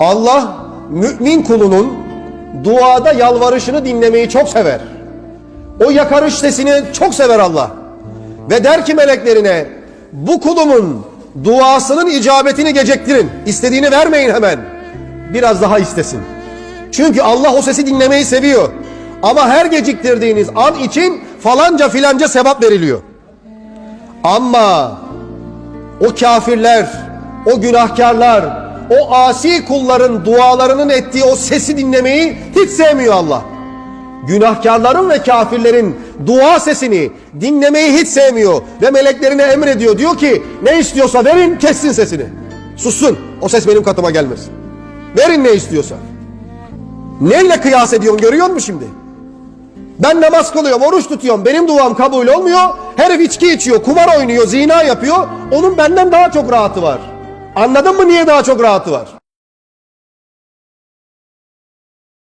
Allah mümin kulunun duada yalvarışını dinlemeyi çok sever. O yakarış sesini çok sever Allah. Ve der ki meleklerine bu kulumun duasının icabetini geciktirin. İstediğini vermeyin hemen. Biraz daha istesin. Çünkü Allah o sesi dinlemeyi seviyor. Ama her geciktirdiğiniz an için falanca filanca sevap veriliyor. Ama o kafirler, o günahkarlar, o asi kulların dualarının ettiği o sesi dinlemeyi hiç sevmiyor Allah. Günahkarların ve kafirlerin dua sesini dinlemeyi hiç sevmiyor ve meleklerine emrediyor. Diyor ki ne istiyorsa verin kessin sesini. Sussun o ses benim katıma gelmesin. Verin ne istiyorsa. Neyle kıyas ediyorum görüyor musun şimdi? Ben namaz kılıyorum, oruç tutuyorum. Benim duam kabul olmuyor. Herif içki içiyor, kumar oynuyor, zina yapıyor. Onun benden daha çok rahatı var. Anladın mı niye daha çok rahatı var?